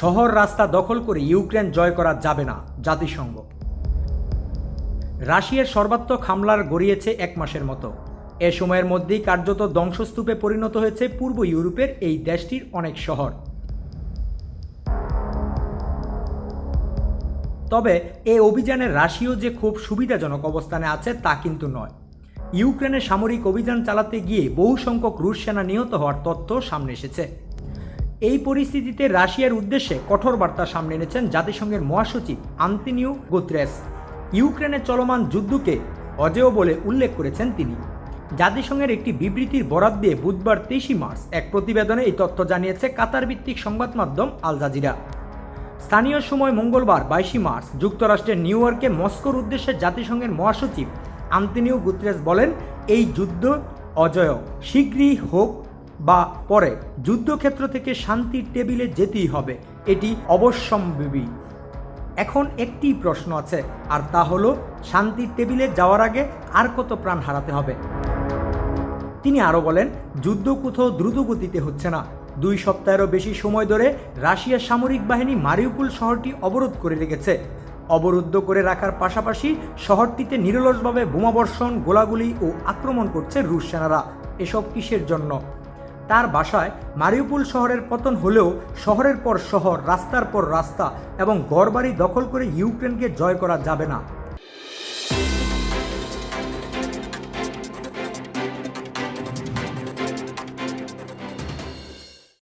শহর রাস্তা দখল করে ইউক্রেন জয় করা যাবে না, জাতিসংঘ। রাশিয়ার সর্বাত্মক হামলার গড়িয়েছে এক মাসের মতো। এ সময়ের মধ্যেই কার্যত ধ্বংসস্তূপে পরিণত হয়েছে পূর্ব ইউরোপের এই দেশটির অনেক শহর। তবে এ অভিযানে রাশিয়াও যে খুব সুবিধাজনক অবস্থানে আছে তা কিন্তু নয়। ইউক্রেনে সামরিক অভিযান চালাতে গিয়ে বহু সংখ্যক রুশ সেনা নিহত হওয়ার তথ্য সামনে এসেছে। এই পরিস্থিতিতে রাশিয়ার উদ্দেশ্যে কঠোর বার্তা সামনে এনেছেন জাতিসংঘের মহাসচিব আন্তিনিউ গুত্রেস। ইউক্রেনের চলমান যুদ্ধকে অজেয় বলে উল্লেখ করেছেন তিনি। জাতিসংঘের একটি বিবৃতির বরাত দিয়ে বুধবার তেইশে মার্চ এক প্রতিবেদনে এই তথ্য জানিয়েছে কাতার ভিত্তিক সংবাদ মাধ্যম আল জাজিরা। স্থানীয় সময় মঙ্গলবার বাইশে মার্চ যুক্তরাষ্ট্রের নিউ ইয়র্কে মস্কোর উদ্দেশ্যে জাতিসংঘের মহাসচিব আন্তনিও গুতরেস বলেন, এই যুদ্ধ অজয়। শীঘ্রই হোক বা পরে যুদ্ধক্ষেত্র থেকে শান্তির টেবিলে যেতেই হবে, এটি অবশ্যম্ভাবী। এখন একটি প্রশ্ন আছে, আর তা হলো, শান্তির টেবিলে যাওয়ার আগে আর কত প্রাণ হারাতে হবে? তিনি আরও বলেন, যুদ্ধ কোথাও দ্রুত গতিতে হচ্ছে না। দুই সপ্তাহেরও বেশি সময় ধরে রাশিয়ার সামরিক বাহিনী মারিউপুল শহরটি অবরোধ করে রেখেছে। অবরুদ্ধ করে রাখার পাশাপাশি শহরটিতে নিরলসভাবে বোমাবর্ষণ, গোলাগুলি ও আক্রমণ করছে রুশ সেনারা। এসব কিসের জন্য? তার বাসায় মারিউপুল শহরের পতন হলেও শহরের পর শহর, রাস্তার পর রাস্তা এবং গড়বাড়ি দখল করে ইউক্রেনকে জয় করা যাবে না।